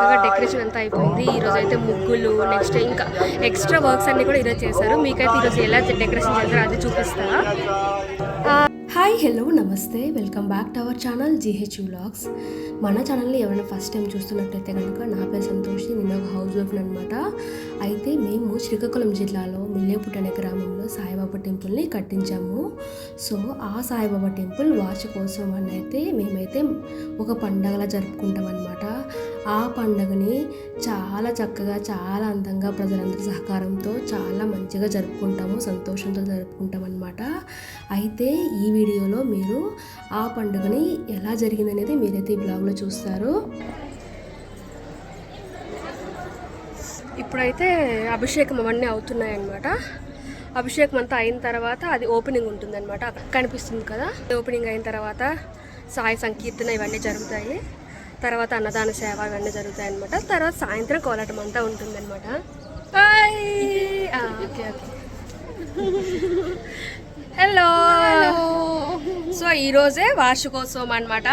చక్కగా డెకరేషన్ అంతా అయిపోయింది. ఈరోజు అయితే ముగ్గులు నెక్స్ట్ ఇంకా ఎక్స్ట్రా వర్క్స్ అన్ని కూడా ఈరోజు చేశారు. మీకైతే ఈరోజు ఎలా డెకరేషన్ చేస్తారో అది చూపిస్తా. హాయ్ హలో నమస్తే. Welcome back to our channel GH vlogs మన ఛానల్ని ఎవరైనా ఫస్ట్ టైం చూస్తున్నట్టయితే కనుక నా పేరు సంతోష్ నేను ఒక హౌస్ వైఫ్ అనమాట అయితే మేము శ్రీకాకుళం జిల్లాలో మిల్లేపుట్ అనే గ్రామంలో సాయిబాబా టెంపుల్ని కట్టించాము. సో ఆ సాయిబాబా టెంపుల్ వార్షికోత్సవం అని అయితే మేమైతే ఒక పండగలా జరుపుకుంటాం అనమాట ఆ పండుగని చాలా చక్కగా చాలా అందంగా ప్రజలందరి సహకారంతో చాలా మంచిగా జరుపుకుంటాము సంతోషంతో జరుపుకుంటాం అనమాట అయితే ఈ వీడియోలో మీరు ఆ పండుగని ఎలా జరిగిందనేది మీరైతే ఈ బ్లాగ్లో చూస్తారు. ఇప్పుడైతే అభిషేకం అవన్నీ అవుతున్నాయి అన్నమాట అభిషేకం అంతా అయిన తర్వాత అది ఓపెనింగ్ ఉంటుందన్నమాట. కనిపిస్తుంది కదా. ఓపెనింగ్ అయిన తర్వాత సాయి సంకీర్తన ఇవన్నీ జరుగుతాయి. తర్వాత అన్నదాన సేవ ఇవన్నీ జరుగుతాయి అనమాట తర్వాత సాయంత్రం కోలాటం అంతా ఉంటుందన్నమాట. Okay okay. హలో సో ఈరోజే వార్షికోత్సవం అనమాట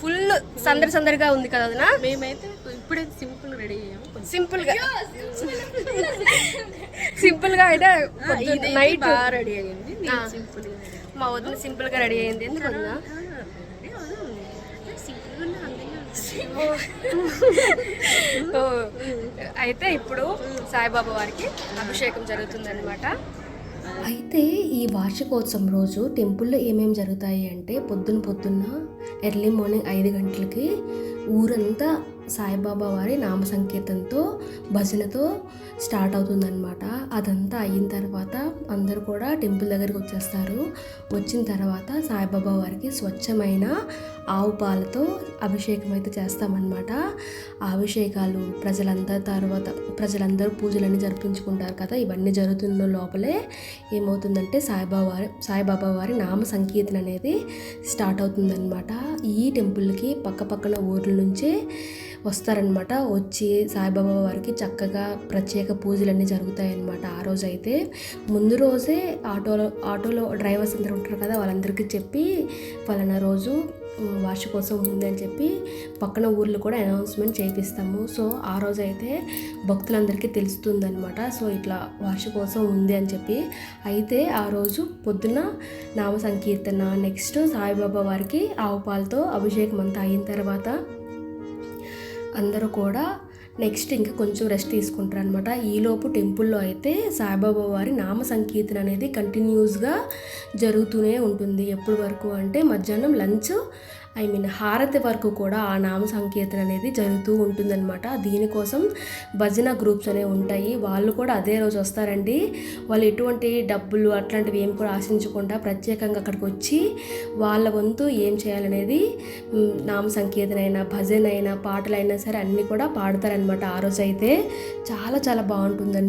ఫుల్ సందడి సందడిగా ఉంది కదా వదినా? మేమైతే ఇప్పుడే సింపుల్ రెడీ అయ్యాము. సింపుల్గా. సింపుల్. గా అయితే నైట్ రెడీ అయ్యింది. సింపుల్ మా వదిన సింపుల్గా రెడీ అయింది ఎందుకు అయితే ఇప్పుడు సాయిబాబా వారికి అభిషేకం జరుగుతుంది అనమాట అయితే ఈ వార్షికోత్సవం రోజు టెంపుల్లో ఏమేమి జరుగుతాయి అంటే పొద్దున పొద్దున్న ఎర్లీ మార్నింగ్ ఐదు గంటలకి ఊరంతా సాయిబాబా వారి నామ సంకీర్తనతో భజనతో స్టార్ట్ అవుతుందన్నమాట. అదంతా అయిన తర్వాత అందరూ కూడా టెంపుల్ దగ్గరికి వచ్చేస్తారు. వచ్చిన తర్వాత సాయిబాబా వారికి స్వచ్ఛమైన ఆవు పాలతో అభిషేకం అయితే చేస్తామన్నమాట. ఆ అభిషేకాలు ప్రజలందరి తర్వాత ప్రజలందరూ పూజలన్నీ జరిపించుకుంటారు కదా ఇవన్నీ జరుగుతున్న లోపలే ఏమవుతుందంటే సాయిబాబా వారి సాయిబాబా వారి నామ సంకీర్తన అనేది స్టార్ట్ అవుతుందన్నమాట. ఈ టెంపుల్కి పక్క పక్కన ఊర్ల నుంచే వస్తారనమాట వచ్చి సాయిబాబా వారికి చక్కగా ప్రత్యేక పూజలన్నీ జరుగుతాయన్నమాట. ఆ రోజు అయితే ముందు రోజే ఆటోలో ఆటోలో డ్రైవర్స్ అందరూ ఉంటారు కదా వాళ్ళందరికీ చెప్పి ఫలానా రోజు వార్షికోత్సవం ఉంది అని చెప్పి పక్కన ఊర్లు కూడా అనౌన్స్మెంట్ చేపిస్తాము. సో ఆ రోజు అయితే భక్తులందరికీ తెలుస్తుందనమాట సో ఇట్లా వార్షికోత్సవం ఉంది అని చెప్పి. అయితే ఆ రోజు పొద్దున నామ సంకీర్తన నెక్స్ట్ సాయిబాబా వారికి ఆవు పాలతో అభిషేకం అంతా అయిన తర్వాత అందరూ కూడా నెక్స్ట్ ఇంకా కొంచెం రెస్ట్ తీసుకుంటారు అనమాట ఈలోపు టెంపుల్లో అయితే సాయిబాబా వారి నామ సంకీర్తన అనేది కంటిన్యూస్గా జరుగుతూనే ఉంటుంది. ఎప్పటి వరకు అంటే మధ్యాహ్నం లంచ్ ఐ మీన్ హారతి వరకు కూడా ఆ నామ సంకీర్తన అనేది జరుగుతూ ఉంటుందన్నమాట. దీనికోసం భజన గ్రూప్స్ అనేవి ఉంటాయి. వాళ్ళు కూడా అదే రోజు వస్తారండి. వాళ్ళు ఎటువంటి డబ్బులు అట్లాంటివి ఏం కూడా ఆశించకుండా ప్రత్యేకంగా అక్కడికి వచ్చి వాళ్ళ వంతు ఏం చేయాలనేది నామ సంకీర్తన అయినా భజన అయినా పాటలైనా సరే అన్నీ కూడా పాడతారనమాట ఆ రోజు అయితే చాలా చాలా బాగుంటుందండి.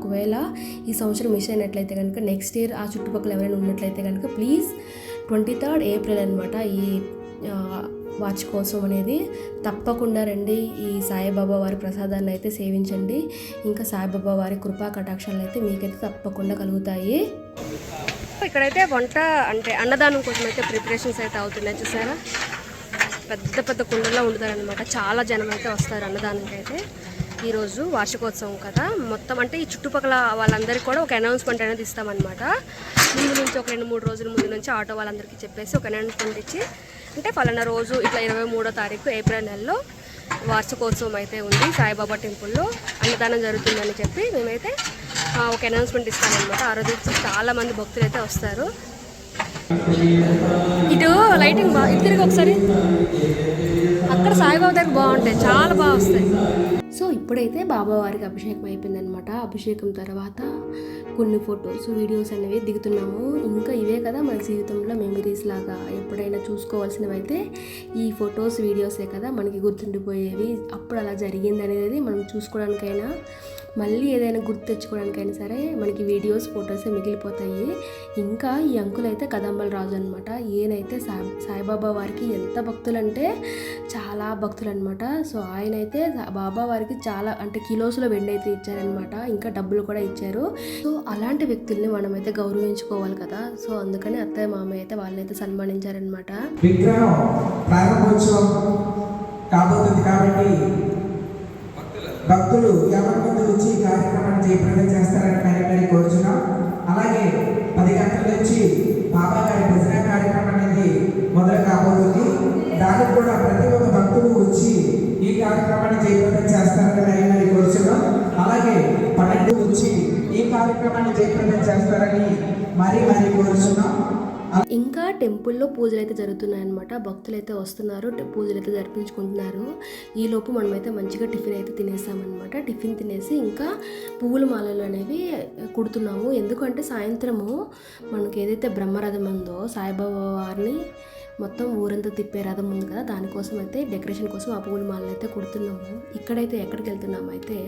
ఒకవేళ ఈ సంవత్సరం మిస్ అయినట్లయితే కనుక నెక్స్ట్ ఇయర్ ఆ చుట్టుపక్కల ఎవరైనా ఉన్నట్లయితే కనుక ప్లీజ్ ట్వంటీ థర్డ్ ఏప్రిల్ అనమాట ఈ వాచ్ వార్షికోత్సవం అనేది. తప్పకుండా రండి. ఈ సాయిబాబా వారి ప్రసాదాన్ని అయితే సేవించండి. ఇంకా సాయిబాబా వారి కృపా కటాక్షాలు అయితే మీకైతే తప్పకుండా కలుగుతాయి. ఇక్కడైతే వంట అంటే అన్నదానం కోసం అయితే ప్రిపరేషన్స్ అయితే అవుతున్నాయి. చూసారా? పెద్ద పెద్ద కుండల్లో వండుతారనమాట చాలా జనం అయితే వస్తారు అన్నదానానికి అయితే ఈరోజు వార్షికోత్సవం కదా. మొత్తం అంటే ఈ చుట్టుపక్కల వాళ్ళందరికీ కూడా ఒక అనౌన్స్మెంట్ అనేది ఇస్తామన్నమాట. ముందు నుంచి ఒక రెండు మూడు రోజుల ముందు నుంచి ఆటో వాళ్ళందరికీ చెప్పేసి ఒక అనౌన్స్మెంట్ ఇచ్చి అంటే పలానా రోజు ఇట్లా ఇరవై మూడో తారీఖు ఏప్రిల్ నెలలో వార్షికోత్సవం అయితే ఉంది సాయిబాబా టెంపుల్లో. అన్నదానం జరుగుతుందని చెప్పి మేమైతే ఒక అనౌన్స్మెంట్ ఇస్తామన్నమాట. ఆ రోజు చాలా మంది భక్తులు అయితే వస్తారు. ఇటు లైటింగ్ బాగా ఇటు తిరిగి ఒకసారి. అక్కడ సాయిబాబా దగ్గర బాగుంటాయి. చాలా బాగా వస్తాయి. సో ఇప్పుడైతే బాబావారికి అభిషేకం అయిపోయిందనమాట అభిషేకం తర్వాత కొన్ని ఫొటోస్ వీడియోస్ అనేవి దిగుతున్నాము. ఇంకా ఇవే కదా మన జీవితంలో మెమరీస్ లాగా ఎప్పుడైనా చూసుకోవాల్సినవైతే ఈ ఫొటోస్ వీడియోసే కదా మనకి గుర్తుండిపోయేవి. అప్పుడు అలా జరిగింది అనేది మనం చూసుకోవడానికైనా మళ్ళీ ఏదైనా గుర్తు తెచ్చుకోవడానికైనా సరే మనకి వీడియోస్ ఫొటోస్ మిగిలిపోతాయి. ఇంకా ఈ అంకుల్ అయితే కదంబల రాజు అనమాట ఈయనైతే సాయి సాయిబాబా వారికి ఎంత భక్తులంటే చాలా భక్తులు అనమాట సో ఆయన అయితే బాబా వారికి చాలా అంటే కిలోస్లో వెండి అయితే ఇచ్చారనమాట ఇంకా డబ్బులు కూడా ఇచ్చారు. సో అలాంటి వ్యక్తుల్ని మనమైతే గౌరవించుకోవాలి కదా. సో అందుకని అత్తయ్య మామయ్య అయితే వాళ్ళనైతే సన్మానించారనమాట విగ్రహం ప్రారంభోత్సవం కాబోతుంది కాబట్టి భక్తులు యాభై వచ్చి ఈ కార్యక్రమాన్ని జయప్రదం చేస్తారని మరి కోరుచున్నాం. అలాగే పది గంటల నుంచి బాబా గారి భజన కార్యక్రమం అనేది మొదలు కాబోతుంది దానికి కూడా ప్రతి ఒక్క భక్తులు వచ్చి ఈ కార్యక్రమాన్ని జయప్రదం చేస్తారని మరి మరి కోరుచున్నాం అలాగే పన్నెండు వచ్చి ఈ కార్యక్రమాన్ని జయప్రదం చేస్తారని మరీ మరీ కోరుచున్నాం ఇంకా టెంపుల్లో పూజలు అయితే జరుగుతున్నాయి అనమాట భక్తులు అయితే వస్తున్నారు పూజలు అయితే జరిపించుకుంటున్నారు. ఈ లోపు మనమైతే మంచిగా టిఫిన్ అయితే తినేసామన్నమాట. టిఫిన్ తినేసి ఇంకా పువ్వుల మాలలు అనేవి కుడుతున్నాము. ఎందుకంటే సాయంత్రము మనకి ఏదైతే బ్రహ్మరథం ఉందో సాయిబాబా వారిని మొత్తం ఊరంతా తిప్పే రథం ఉంది కదా దానికోసం అయితే డెకరేషన్ కోసం ఆ పువ్వుల మాలలు అయితే కుడుతున్నాము. ఇక్కడైతే ఎక్కడికి వెళ్తున్నామైతే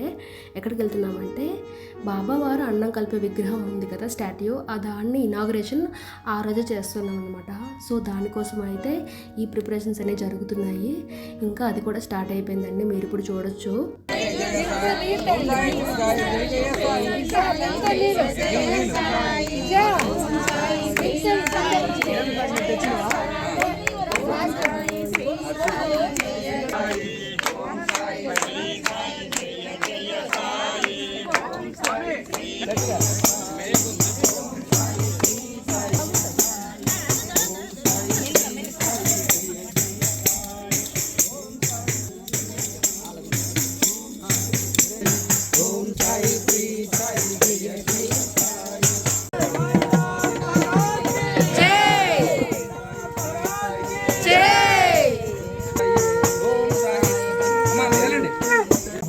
ఎక్కడికి వెళ్తున్నామంటే బాబావారు అన్నం కలిపే విగ్రహం ఉంది కదా స్టాట్యూ. ఆ దాన్ని ఇనాగ్రేషన్ ఆ రోజు చేస్తున్నాం అనమాట సో దానికోసం అయితే ఈ ప్రిపరేషన్స్ అనేవి జరుగుతున్నాయి. ఇంకా అది కూడా స్టార్ట్ అయిపోయిందండి మీరు ఇప్పుడు చూడొచ్చు.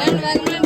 దేవాయ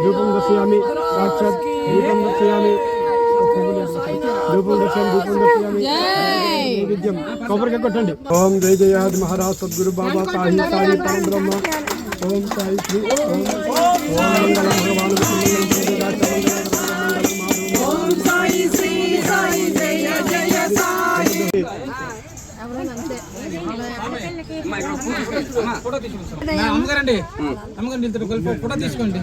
నమః రూపం దర్శయామి సాక్షాత్ రూపం దర్శయామి రూపం దర్శయామి రూపం దర్శయామి నైవేద్యం కొబ్బరికాయ కొట్టండి ఓం జయ జయాద్ మహారాజ్ సద్గురు బాబా సాయి సాయి పరం బ్రహ్మ. ఓం సాయి శ్రీ ఓం. మంగళం. అమ్మగారండి. అమ్మగారు ఫోటో తీసుకోండి.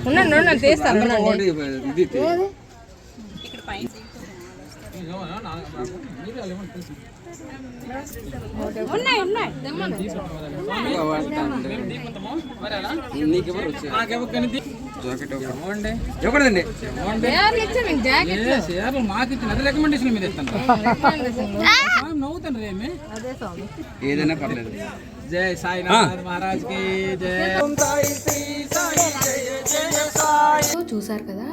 ఉన్నాయి నాకెవరు ఇవ్వండి ఇవ్వకూడదండి ఇవ్వండి మాకు ఇచ్చిన అది రికమెండేషన్ మీద ఇస్తాను. ఏదైనా పర్లేదు. జై సాయినాథ్ మహారాజ్కి జై. సో చూసారు కదా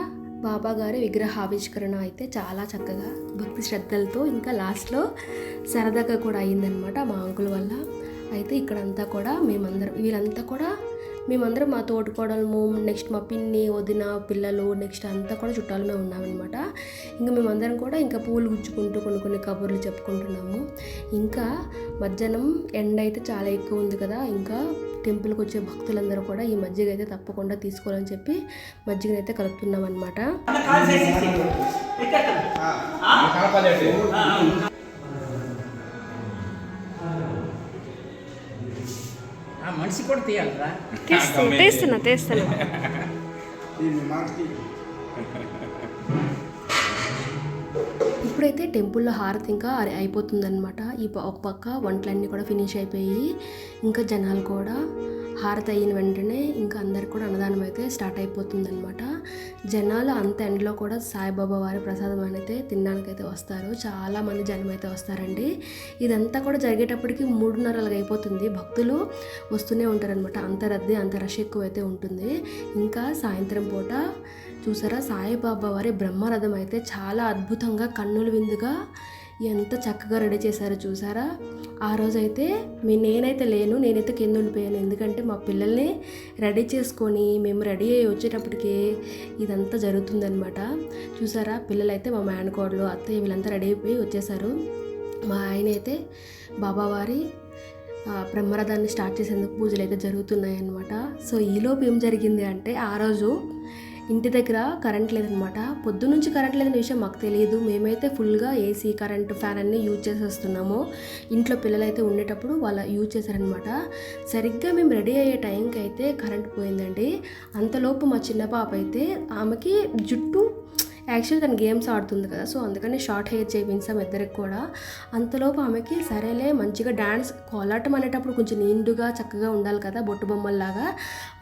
బాబా గారి విగ్రహావిష్కరణ అయితే చాలా చక్కగా భక్తి శ్రద్ధలతో ఇంకా లాస్ట్లో సరదాగా కూడా అయిందనమాట మా అంకుల్ వల్ల. అయితే ఇక్కడంతా కూడా మేమందరం వీళ్ళంతా కూడా మేమందరం మా తోటికోడలము నెక్స్ట్ మా పిన్ని వదిన పిల్లలు నెక్స్ట్ అంతా కూడా చుట్టాలమే ఉన్నామన్నమాట. ఇంకా మేమందరం కూడా ఇంకా పూలు గుచ్చుకుంటూ కొన్ని కొన్ని కబుర్లు చెప్పుకుంటున్నాము. ఇంకా మధ్యాహ్నం ఎండ అయితే చాలా ఎక్కువ ఉంది కదా ఇంకా టెంపుల్కి వచ్చే భక్తులందరూ కూడా ఈ మజ్జిగ అయితే తప్పకుండా తీసుకోవాలని చెప్పి మజ్జిగనైతే కలుపుతున్నాం అనమాట మనిషి కూడా తీయాలరా. తీస్తున్నా తీస్తున్నా ఇప్పుడైతే టెంపుల్లో హారతి ఇంకా అయిపోతుందన్నమాట. ఈ ప- ఒక పక్క వంటలన్నీ కూడా ఫినిష్ అయిపోయి ఇంకా జనాలు కూడా హారతి అయిన వెంటనే ఇంకా అందరికి కూడా అన్నదానం అయితే స్టార్ట్ అయిపోతుందన్నమాట. జనాలు అంత ఎండలో కూడా సాయిబాబా వారి ప్రసాదం అయితే తినడానికైతే వస్తారు. చాలా మంది జనం అయితే వస్తారండి. ఇదంతా కూడా జరిగేటప్పటికి మూడున్నర అయిపోతుంది. భక్తులు వస్తూనే ఉంటారనమాట అంత రద్దీ అంత రష్ ఎక్కువ అయితే ఉంటుంది. ఇంకా సాయంత్రం పూట చూసారా? సాయిబాబా వారి బ్రహ్మరథం అయితే చాలా అద్భుతంగా కన్నుల విందుగా ఎంత చక్కగా రెడీ చేశారో చూసారా? ఆ రోజు అయితే మీ నేనైతే లేను నేనైతే కింద ఉండిపోయాను. ఎందుకంటే మా పిల్లల్ని రెడీ చేసుకొని మేము రెడీ అయ్యి వచ్చేటప్పటికి ఇదంతా జరుగుతుందనమాట చూసారా? పిల్లలైతే మా మేనకోడలు అత్తయ్య వీళ్ళంతా రెడీ అయిపోయి వచ్చేసారు. మా ఆయన అయితే బాబావారి బ్రహ్మరథాన్ని స్టార్ట్ చేసేందుకు పూజలు అయితే జరుగుతున్నాయి అనమాట సో ఈలోపు ఏం జరిగింది అంటే ఆ రోజు ఇంటి దగ్గర కరెంట్ లేదనమాట. పొద్దు నుంచి కరెంట్ లేదనే విషయం మాకు తెలియదు. మేమైతే ఫుల్గా ఏసీ కరెంట్ ఫ్యాన్ అన్నీ యూజ్ చేసేస్తున్నాము. ఇంట్లో పిల్లలు అయితే ఉండేటప్పుడు వాళ్ళ యూజ్ చేశారనమాట. సరిగ్గా మేము రెడీ అయ్యే టైంకి అయితే కరెంట్ పోయిందండి. అంతలోపు మా చిన్న పాప అయితే ఆమెకి జుట్టు యాక్చువల్ తను గేమ్స్ ఆడుతుంది కదా సో అందుకని షార్ట్ హెయిర్ చేయించాం ఇద్దరికి కూడా. అంతలోపు ఆమెకి సరేలే మంచిగా డ్యాన్స్ కోలాటం అనేటప్పుడు కొంచెం నిండుగా చక్కగా ఉండాలి కదా బొట్టు బొమ్మల్లాగా.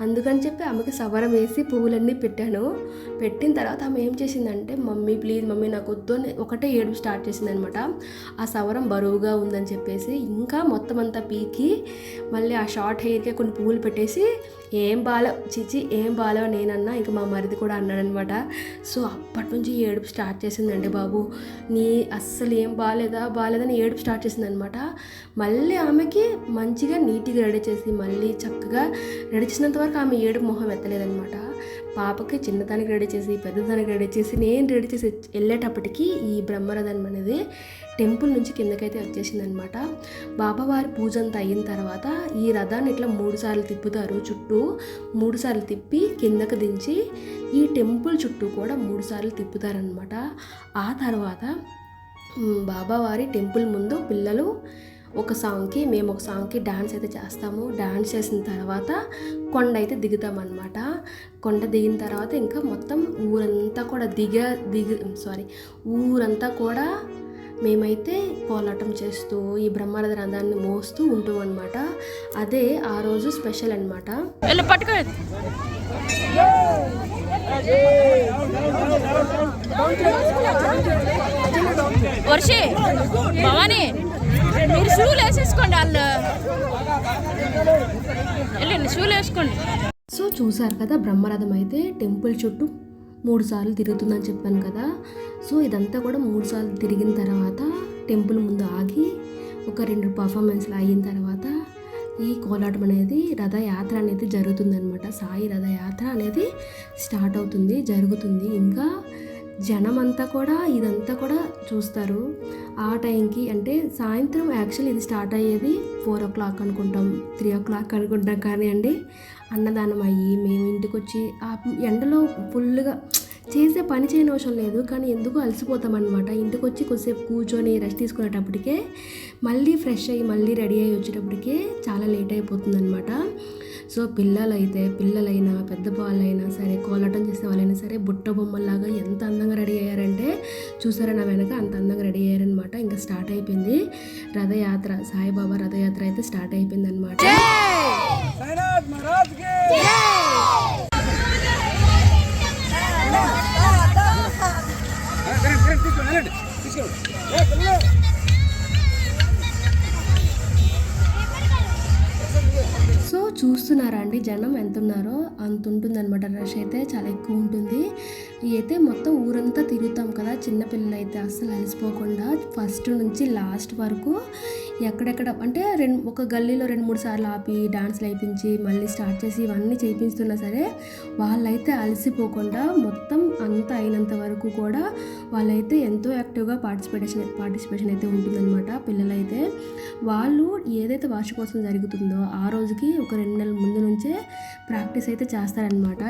అందుకని చెప్పి ఆమెకి సవరం వేసి పువ్వులన్నీ పెట్టాను. పెట్టిన తర్వాత ఆమె ఏం చేసిందంటే మమ్మీ ప్లీజ్ మమ్మీ నాకు వద్దు అని ఒకటే ఏడుపు స్టార్ట్ చేసిందనమాట. ఆ సవరం బరువుగా ఉందని చెప్పేసి ఇంకా మొత్తం అంతా పీకి మళ్ళీ ఆ షార్ట్ హెయిర్కే కొన్ని పువ్వులు పెట్టేసి ఏం బాలో చిచి ఏం బాలో నేనన్నా ఇంకా మా మరిది కూడా అన్నాడనమాట. సో అప్పటి నుంచి ఏడుపు స్టార్ట్ చేసిందండి బాబు. నీ అస్సలు ఏం బాగాలేదా బాగాలేదని ఏడుపు స్టార్ట్ చేసిందనమాట. మళ్ళీ ఆమెకి మంచిగా నీట్గా రెడీ చేసి మళ్ళీ చక్కగా రెడీ చేసినంత వరకు ఆమె ఏడుపు మొహం ఎత్తలేదనమాట. పాపకి చిన్నదానికి రెడీ చేసి పెద్దదానికి రెడీ చేసి నేను రెడీ చేసి వెళ్ళేటప్పటికి ఈ బ్రహ్మరథం అనేది టెంపుల్ నుంచి కిందకైతే వచ్చేసింది అనమాట బాబావారి పూజ అంతా అయిన తర్వాత ఈ రథాన్ని ఇట్లా మూడు సార్లు తిప్పుతారు. చుట్టూ మూడు సార్లు తిప్పి కిందకు దించి ఈ టెంపుల్ చుట్టూ కూడా మూడు సార్లు తిప్పుతారనమాట. ఆ తర్వాత బాబావారి టెంపుల్ ముందు పిల్లలు ఒక సాంగ్కి మేము ఒక సాంగ్కి డాన్స్ అయితే చేస్తాము. డాన్స్ చేసిన తర్వాత కొండ అయితే దిగుతామన్నమాట కొండ దిగిన తర్వాత ఇంకా మొత్తం ఊరంతా కూడా దిగ దిగ సారీ ఊరంతా కూడా మేమైతే కోలాటం చేస్తూ ఈ బ్రహ్మరథ రథాన్ని మోస్తూ ఉంటాం అనమాట అదే ఆ రోజు స్పెషల్ అనమాట వర్షి భవాని మీరు షూలు వేసేసుకోండి వాళ్ళు. వెళ్ళండి షూలు వేసుకోండి. సో చూసారు కదా బ్రహ్మరథం అయితే టెంపుల్ చుట్టూ మూడు సార్లు తిరుగుతుందని చెప్పాను కదా. సో ఇదంతా కూడా మూడు సార్లు తిరిగిన తర్వాత టెంపుల్ ముందు ఆగి ఒక రెండు పర్ఫార్మెన్స్లు అయిన తర్వాత ఈ కోలాటం అనేది రథయాత్ర అనేది జరుగుతుందనమాట సాయి రథయాత్ర అనేది స్టార్ట్ అవుతుంది జరుగుతుంది. ఇంకా జనం అంతా కూడా ఇదంతా కూడా చూస్తారు. ఆ టైంకి అంటే సాయంత్రం యాక్చువల్ ఇది స్టార్ట్ అయ్యేది ఫోర్ ఓ క్లాక్ అనుకుంటాం త్రీ ఓ క్లాక్ అనుకుంటాం కానీ అండి అన్నదానం అయ్యి మేము ఇంటికి వచ్చి ఆ ఎండలో ఫుల్గా చేసే పని చేయని అవసరం లేదు కానీ ఎందుకు అలసిపోతాం అనమాట ఇంటికి వచ్చి కొద్దిసేపు కూర్చొని రెస్ట్ తీసుకునేటప్పటికే మళ్ళీ ఫ్రెష్ అయ్యి మళ్ళీ రెడీ అయ్యి వచ్చేటప్పటికే చాలా లేట్ అయిపోతుంది అనమాట సో పిల్లలైతే పిల్లలైనా పెద్ద వాళ్ళైనా సరే కోలాటం చేసే వాళ్ళైనా సరే బుట్ట బొమ్మలాగా ఎంత అందంగా రెడీ అయ్యారంటే చూసారా నా వెనక? అంత అందంగా రెడీ అయ్యారనమాట ఇంకా స్టార్ట్ అయిపోయింది. రథయాత్ర సాయిబాబా రథయాత్ర అయితే స్టార్ట్ అయిపోయింది అనమాట చూస్తున్నారా అండి? జనం ఎంత ఉన్నారో అంత ఉంటుంది అనమాట రష్ అయితే చాలా ఎక్కువ ఉంటుంది. అయితే మొత్తం ఊరంతా తిరుగుతాం కదా చిన్నపిల్లలు అయితే అస్సలు అలసిపోకుండా ఫస్ట్ నుంచి లాస్ట్ వరకు ఎక్కడెక్కడ అంటే రెండు ఒక గల్లీలో రెండు మూడు సార్లు ఆపి డాన్స్లు అయిపించి మళ్ళీ స్టార్ట్ చేసి ఇవన్నీ చేయిస్తున్నా సరే వాళ్ళైతే అలసిపోకుండా మొత్తం అంతా అయినంత వరకు కూడా వాళ్ళైతే ఎంతో యాక్టివ్గా పార్టిసిపేషన్ పార్టిసిపేషన్ అయితే ఉంటుందన్నమాట పిల్లలైతే. వాళ్ళు ఏదైతే వార్షికోత్సవం జరుగుతుందో ఆ రోజుకి ఒక రెండు నెలల ముందు నుంచే ప్రాక్టీస్ అయితే చేస్తారనమాట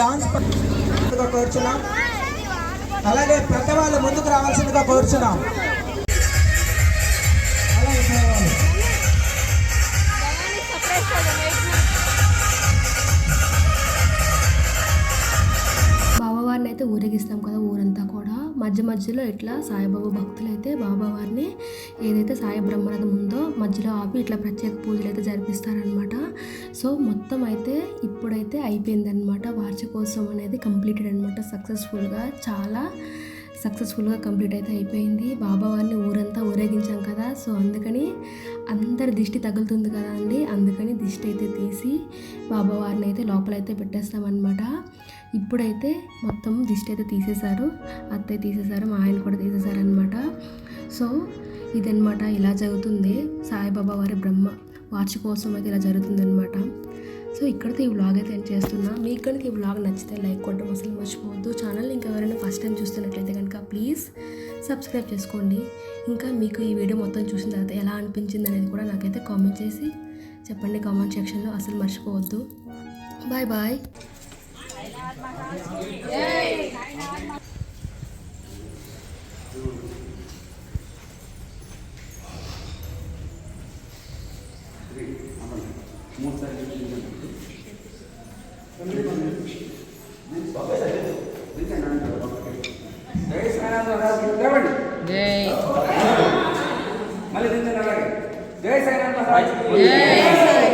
డాన్స్ కోరుచున్నాం. అలాగే పెద్దవాళ్ళు ముందుకు రావాల్సిందిగా కోరుచున్నాం. బాబావారిని అయితే ఊరేగిస్తాం కదా ఊరంతా కూడా. మధ్య మధ్యలో ఇట్లా సాయిబాబా భక్తులు అయితే బాబావారిని ఏదైతే సాయి బ్రహ్మరథం ఉందో మధ్యలో ఆపి ఇట్లా ప్రత్యేక పూజలు అయితే జరిపిస్తారనమాట సో మొత్తం అయితే ఇప్పుడైతే అయిపోయిందనమాట వార్షికోత్సవం అనేది కంప్లీటెడ్ అనమాట సక్సెస్ఫుల్గా చాలా సక్సెస్ఫుల్గా కంప్లీట్ అయితే అయిపోయింది. బాబావారిని ఊరంతా ఊరేగించాం కదా. సో అందుకని అందరి దిష్టి తగులుతుంది కదా అండి. అందుకని దిష్టి అయితే తీసి బాబావారిని అయితే లోపలైతే పెట్టేస్తామన్నమాట. ఇప్పుడైతే మొత్తం దిష్టి అయితే తీసేశారు. అత్తయ్య తీసేశారు. మా ఆయన కూడా తీసేశారనమాట సో ఇదనమాట ఇలా జరుగుతుంది. సాయిబాబా వారి బ్రహ్మ వార్షికోత్సవం అయితే ఇలా జరుగుతుందనమాట సో ఇక్కడితో ఈ వ్లాగ్ అయితే ఎండ్ చేస్తున్నా. మీకు కనుక ఈ వ్లాగ్ నచ్చితే లైక్ కొట్టడం అసలు మర్చిపోవద్దు. ఛానల్ ఇంకా ఎవరైనా ఫస్ట్ టైం చూస్తున్నట్లయితే కనుక ప్లీజ్ సబ్స్క్రైబ్ చేసుకోండి. ఇంకా మీకు ఈ వీడియో మొత్తం చూసిన తర్వాత ఎలా అనిపించింది అనేది కూడా నాకైతే కామెంట్ చేసి చెప్పండి. కామెంట్ సెక్షన్లో అసలు మర్చిపోవద్దు. బాయ్ బాయ్ జై. మళ్ళీ అలాగే జై సాయినాథ్ జై.